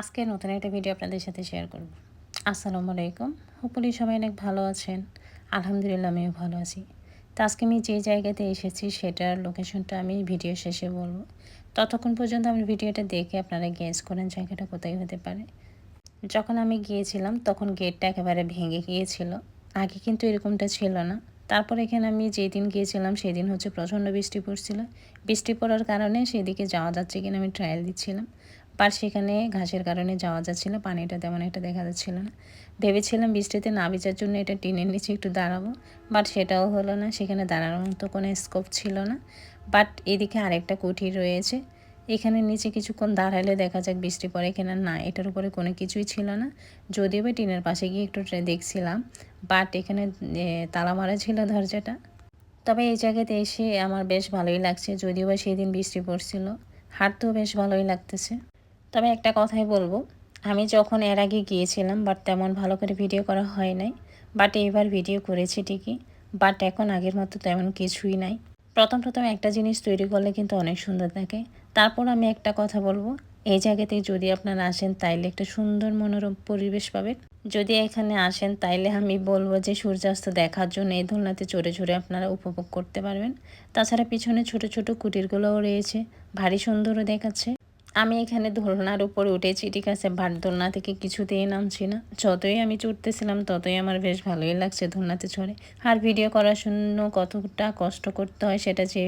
আজকে নতুন একটা ভিডিও আপনাদের সাথে শেয়ার করব। আসসালামু আলাইকুম। হোপলি সবাই অনেক ভালো আছেন। আলহামদুলিল্লাহ আমিও ভালো আছি। তো আজকে আমি যে জায়গাতে এসেছি সেটার লোকেশনটা আমি ভিডিও শেষে বলব। ততক্ষণ পর্যন্ত আমি ভিডিওটা দেখে আপনারা গেস করেন জায়গাটা কোথায় হতে পারে। যখন আমি গিয়েছিলাম, তখন গেটটা একেবারে ভেঙে গিয়েছিল। আগে কিন্তু এরকমটা ছিল না। তারপর এখানে আমি যেদিন গিয়েছিলাম, সেদিন হচ্ছে প্রচণ্ড বৃষ্টি পড়ছিল। বৃষ্টি পড়ার কারণে সেদিকে যাওয়া যাচ্ছে কিনা আমি ট্রায়াল দিচ্ছিলাম। বাট সেখানে ঘাসের কারণে যাওয়া যাচ্ছিল, পানিটা তেমন একটা দেখা যাচ্ছিল না। ভেবেছিলাম বৃষ্টিতে না ভিজার জন্য এটা টিনের নিচে একটু দাঁড়াবো বাট সেটাও হলো না, সেখানে দাঁড়ানোর মতো কোনো স্কোপ ছিল না। বাট এদিকে আরেকটা কুঠির রয়েছে, এখানে নিচে কিছুক্ষণ দাঁড়ালে দেখা যাক বৃষ্টি পড়ে কিনা। না, এটার উপরে কোনো কিছুই ছিল না, যদিও বা টিনের পাশে গিয়ে একটু দেখছিলাম বাট এখানে তালা মারা ছিল দরজাটা। তবে এই জায়গাতে এসে আমার বেশ ভালোই লাগছে, যদিও বা সেদিন বৃষ্টি পড়ছিল, হাঁটতেও বেশ ভালোই লাগতেছে। তবে একটা কথাই বলব, আমি যখন এর আগে গিয়েছিলাম বাট তেমন ভালো করে ভিডিও করা হয় নাই বাট এইবার ভিডিও করেছি ঠিকই বাট এখন আগের মতো তেমন কিছুই নাই। প্রথম প্রথম একটা জিনিস তৈরি করলে কিন্তু অনেক সুন্দর থাকে। তারপর আমি একটা কথা বলব, এই জায়গাতে যদি আপনারা আসেন, তাইলে একটা সুন্দর মনোরম পরিবেশ পাবেন। যদি এখানে আসেন, তাইলে আমি বলব যে সূর্যাস্ত দেখার জন্য এই দোলনাতে চড়ে চড়ে আপনারা উপভোগ করতে পারবেন। তাছাড়া পিছনে ছোট ছোট কুটিরগুলোও রয়েছে, ভারী সুন্দরও দেখাচ্ছে। আমি এখানে দোলনার উপর উঠেছি, ঠিক আছে? ভাট দোলনা থেকে কিছুতেই নামছি না। যতই আমি চড়তেছিলাম, ততই আমার বেশ ভালোই লাগছে দোলনাতে চড়ে। আর ভিডিও করার জন্য কতটা কষ্ট করতে হয় সেটা যে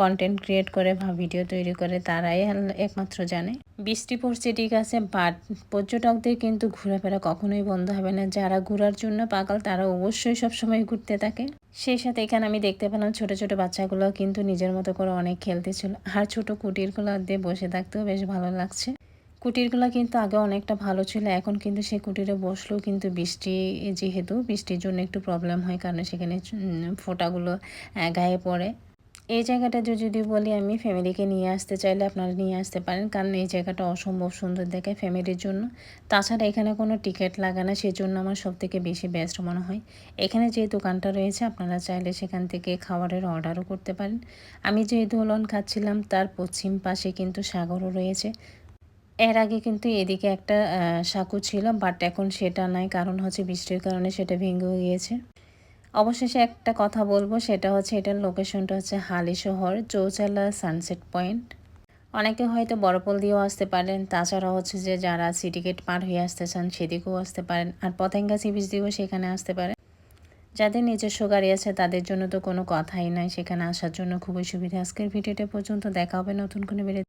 কন্টেন্ট ক্রিয়েট করে বা ভিডিও তৈরি করে, তারাই একমাত্র জানে। বৃষ্টি পড়ছে, ঠিক আছে? বাট পর্যটকদের কিন্তু ঘোরাফেরা কখনোই বন্ধ হবে না। যারা ঘোরার জন্য পাগল, তারা অবশ্যই সবসময় ঘুরতে থাকে। সেই সাথে এখানে আমি দেখতে পেলাম ছোট ছোট বাচ্চাগুলো কিন্তু নিজের মতো করে অনেক খেলতেছিল। আর ছোট কুটিরগুলো দিয়ে বসে থাকতেও বেশ ভালো লাগছে। কুটিরগুলো কিন্তু আগে অনেকটা ভালো ছিল, এখন কিন্তু সেই কুটিরে বসলেও কিন্তু বৃষ্টি, যেহেতু বৃষ্টির জন্য একটু প্রবলেম হয়, কারণ সেখানে ফোটাগুলো গায়ে পড়ে। এই জায়গাটা যদি বলি আমি ফ্যামিলিকে নিয়ে আসতে চাইলে আপনারা নিয়ে আসতে পারেন। কারণ এই জায়গাটা অসম্ভব সুন্দর দেখে ফ্যামিলির জন্য। তাছাড়া এখানে কোনো টিকিট লাগে না সেই জন্য আমার সব থেকে বেশি বেস্ট মনে হয়। এখানে যে দোকানটা রয়েছে, আপনারা চাইলে সেখান থেকে খাবারের অর্ডারও করতে পারেন। আমি যে দোলন খাচ্ছিলাম, তার পশ্চিম পাশে কিন্তু সাগরও রয়েছে। এর আগে কিন্তু এদিকে একটা সাঁকু ছিল বাট এখন সেটা নাই। কারণ হচ্ছে বৃষ্টির কারণে সেটা ভেঙে গিয়েছে। অবশেষে একটা কথা বলব, সেটা হচ্ছে এটার লোকেশনটা হচ্ছে হালি শহর, চৌচালা সানসেট পয়েন্ট অনেকে হয়তো বড়পল দিয়েও আসতে পারেন তাছাড়া হচ্ছে যে যারা সিটিকেট পার হয়ে আসতে চান, সেদিকেও আসতে পারেন, আর পতেঙ্গা সি বিচ দিয়েও সেখানে আসতে পারেন। যাদের নিজস্ব গাড়ি আছে, তাদের জন্য তো কোনো কথাই নাই, সেখানে আসার জন্য খুবই সুবিধা। আজকের ভিডিওটা পর্যন্ত, দেখা হবে নতুন কোনো বেড়ে